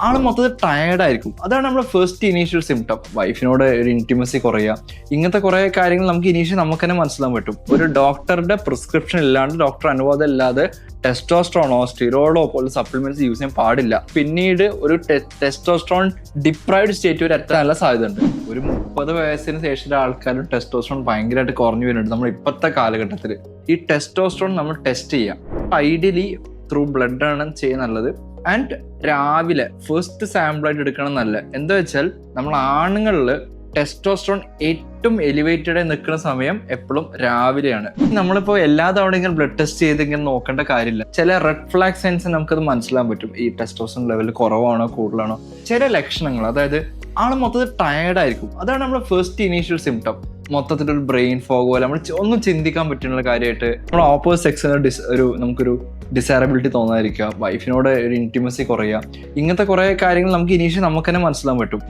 ആൾ മൊത്തത്തിൽ ടയേർഡ് ആയിരിക്കും. അതാണ് നമ്മുടെ ഫസ്റ്റ് ഇനീഷ്യൽ സിംറ്റം വൈഫിനോട് ഒരു ഇന്റിമസി കുറയുക. ഇങ്ങനത്തെ കുറെ കാര്യങ്ങൾ നമുക്ക് ഇനീഷ്യൽ നമുക്ക് തന്നെ മനസ്സിലാൻ പറ്റും. ഒരു ഡോക്ടറുടെ പ്രിസ്ക്രിപ്ഷൻ ഇല്ലാണ്ട് ഡോക്ടർ അനുവാദം ഇല്ലാതെ ടെസ്റ്റോസ്ട്രോണോ സ്റ്റിറോയിഡോ പോലെ സപ്ലിമെന്റ്സ് യൂസ് ചെയ്യാൻ പാടില്ല. പിന്നീട് ഒരു ടെസ്റ്റോസ്ട്രോൺ ഡിപ്രൈഡ് സ്റ്റേറ്റ് വരെ എത്താനുള്ള സാധ്യതയുണ്ട്. ഒരു മുപ്പത് വയസ്സിന് ശേഷം ആൾക്കാരും ടെസ്റ്റോസ്ട്രോൺ ഭയങ്കരമായിട്ട് കുറഞ്ഞു വരുന്നുണ്ട് നമ്മൾ ഇപ്പോഴത്തെ കാലഘട്ടത്തിൽ ഈ ടെസ്റ്റോസ്ട്രോൺ നമ്മൾ ടെസ്റ്റ് ചെയ്യാം. ഐഡിയലി ത്രൂ ബ്ലഡ് ആണ് ചെയ്യുന്നത് നല്ലത് ആൻഡ് രാവിലെ ഫസ്റ്റ് സാമ്പിൾ ആയിട്ട് എടുക്കണം നല്ലത് എന്താ വെച്ചാൽ നമ്മൾ ആണുങ്ങളിൽ ടെസ്റ്റോസ്ട്രോൺ ഏറ്റവും എലിവേറ്റഡ് നിൽക്കുന്ന സമയം എപ്പോഴും രാവിലെയാണ്. നമ്മളിപ്പോൾ എല്ലാ തവണ ഇങ്ങനെ ബ്ലഡ് ടെസ്റ്റ് ചെയ്ത് ഇങ്ങനെ നോക്കേണ്ട കാര്യമില്ല. ചില റെഡ് ഫ്ലാഗ് സൈൻസ് നമുക്കത് മനസ്സിലാൻ പറ്റും. ഈ ടെസ്റ്റോസ്ട്രോൺ ലെവൽ കുറവാണോ കൂടുതലാണോ? ചില ലക്ഷണങ്ങൾ. അതായത് ആൾ മൊത്തത്തിൽ ടയേർഡ് ആയിരിക്കും. അതാണ് നമ്മുടെ ഫസ്റ്റ് ഇനീഷ്യൽ സിംറ്റം മൊത്തത്തിൽ ഒരു ബ്രെയിൻ ഫോഗ് പോലെ നമ്മൾ ഒന്നും ചിന്തിക്കാൻ പറ്റുന്ന കാര്യമായിട്ട് നമ്മൾ ഓപ്പോസിറ്റ് സെക്സിന് ഡിസ് ഒരു നമുക്കൊരു ഡിസൈറബിലിറ്റി തോന്നാതിരിക്കുക. വൈഫിനോട് ഒരു ഇന്റിമസി കുറയുക. ഇങ്ങനത്തെ കുറേ കാര്യങ്ങൾ നമുക്ക് ഇനീഷ്യൽ നമുക്ക് തന്നെ മനസ്സിലാൻ പറ്റും.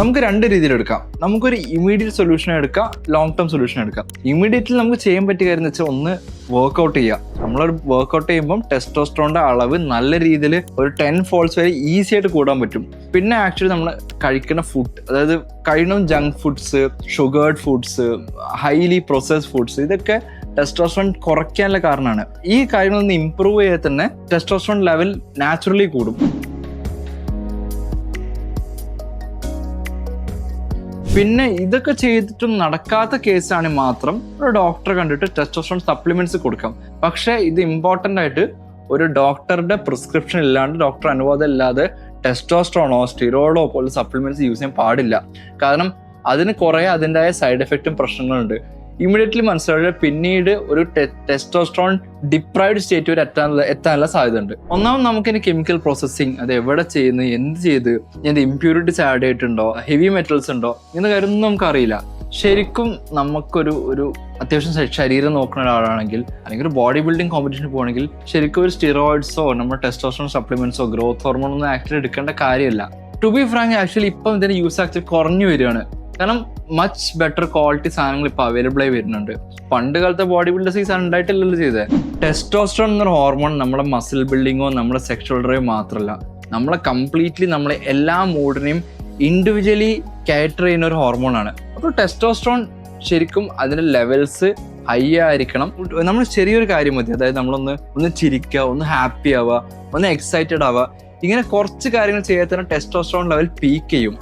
നമുക്ക് രണ്ട് രീതിയിൽ എടുക്കാം. നമുക്കൊരു ഇമീഡിയറ്റ് സൊല്യൂഷൻ എടുക്കാം ലോങ് ടേം സൊല്യൂഷൻ എടുക്കാം. ഇമീഡിയറ്റ്ലി നമുക്ക് ചെയ്യാൻ പറ്റിയ കാര്യം എന്ന് വെച്ചാൽ ഒന്ന് വർക്ക്ഔട്ട് ചെയ്യുക നമ്മളൊരു വർക്ക്ഔട്ട് ചെയ്യുമ്പം ടെസ്റ്റോസ്ട്രോണിന്റെ അളവ് നല്ല രീതിയിൽ ഒരു ടെൻ ഫോൾസ് വരെ ഈസി ആയിട്ട് കൂടാൻ പറ്റും. പിന്നെ ആക്ച്വലി നമ്മൾ കഴിക്കുന്ന ഫുഡ് അതായത് കഴിക്കുന്ന junk foods sugared foods highly processed foods ഇതൊക്കെ ടെസ്റ്റോസ്ട്രോൺ കുറയ്ക്കാനുള്ള കാരണമാണ്. ഈ കാര്യങ്ങളൊന്ന് ഇമ്പ്രൂവ് ചെയ്താൽ തന്നെ ടെസ്റ്റോസ്ട്രോൺ ലെവൽ നാച്ചുറലി കൂടും. പിന്നെ ഇതൊക്കെ ചെയ്തിട്ടും നടക്കാത്ത കേസാണെങ്കിൽ മാത്രം ഒരു ഡോക്ടറെ കണ്ടിട്ട് ടെസ്റ്റോസ്ട്രോൺ സപ്ലിമെന്റ്സ് കൊടുക്കാം. പക്ഷേ ഇത് ഇമ്പോർട്ടന്റ് ആയിട്ട് ഒരു ഡോക്ടറുടെ പ്രിസ്ക്രിപ്ഷൻ ഇല്ലാണ്ട് ഡോക്ടർ അനുവാദം ഇല്ലാതെ ടെസ്റ്റോസ്ട്രോണോ സ്റ്റിറോയിഡോ പോലെ സപ്ലിമെന്റ്സ് യൂസ് ചെയ്യാൻ പാടില്ല. കാരണം അതിന് കുറേ അതിന്റെതായ സൈഡ് എഫക്റ്റും പ്രശ്നങ്ങളുണ്ട്. ഇമ്മീഡിയറ്റ്ലി മനസ്സിലാവുക പിന്നീട് ഒരു ടെസ്റ്റോസ്ട്രോൺ ഡിപ്രൈവ്ഡ് സ്റ്റേറ്റ് വരെ എത്താനുള്ള എത്താനുള്ള സാധ്യതയുണ്ട്. ഒന്നാമത് നമുക്ക് നമുക്കിനി കെമിക്കൽ പ്രോസസ്സിങ് അത് എവിടെ ചെയ്യുന്നു എന്ത് ചെയ്ത് എന്ത് ഇമ്പ്യൂരിറ്റീസ് ആഡ് ചെയ്തിട്ടുണ്ടോ ഹെവി മെറ്റൽസ് ഉണ്ടോ എന്ന കാര്യമൊന്നും നമുക്കറിയില്ല. ശരിക്കും നമുക്കൊരു ഒരു അത്യാവശ്യം ശരീരം നോക്കുന്ന ഒരാളാണെങ്കിൽ അല്ലെങ്കിൽ ഒരു ബോഡി ബിൽഡിംഗ് കോമ്പറ്റീഷന് പോകണമെങ്കിൽ ശരിക്കും ഒരു സ്റ്റിറോയിഡ്സോ നമ്മുടെ ടെസ്റ്റോസ്ട്രോൺ സപ്ലിമെന്റ്സോ ഗ്രോത്ത് ഹോർമോൺ ഒന്നും ആക്ച്വലി എടുക്കേണ്ട കാര്യമില്ല. ടു ബി ഫ്രാങ്ക് ആക്ച്വലി ഇപ്പം ഇതിന്റെ യൂസ് ആക്ച്വലി കുറഞ്ഞു വരികയാണ്. കാരണം മച്ച് ബെറ്റർ ക്വാളിറ്റി സാധനങ്ങൾ ഇപ്പൊ അവൈലബിൾ ആയി വരുന്നുണ്ട്. പണ്ട് കാലത്തെ ബോഡി ബിൽഡേഴ്സ് ഈ സാധനം ഉണ്ടായിട്ടില്ലല്ലോ ചെയ്തത് ടെസ്റ്റോസ്ട്രോൺ എന്നൊരു ഹോർമോൺ നമ്മുടെ മസിൽ ബിൽഡിങ്ങോ നമ്മുടെ സെക്ഷൽ ഡ്രൈവ് മാത്രമല്ല. നമ്മളെ കംപ്ലീറ്റ്ലി നമ്മളെ എല്ലാ മൂഡിനെയും ഇൻഡിവിജ്വലി കാറ്റർ ചെയ്യുന്ന ഒരു ഹോർമോണാണ് അപ്പോൾ ടെസ്റ്റോസ്ട്രോൺ ശരിക്കും അതിന്റെ ലെവൽസ് ഹൈ ആയിരിക്കണം. നമ്മൾ ചെറിയൊരു കാര്യം മതി. അതായത് നമ്മളൊന്ന് ഒന്ന് ചിരിക്കുക ഒന്ന് ഹാപ്പി ആവുക ഒന്ന് എക്സൈറ്റഡ് ആവുക. ഇങ്ങനെ കുറച്ച് കാര്യങ്ങൾ ചെയ്യാൻ തന്നെ ടെസ്റ്റോസ്ട്രോൺ ലെവൽ പീക്ക് ചെയ്യും.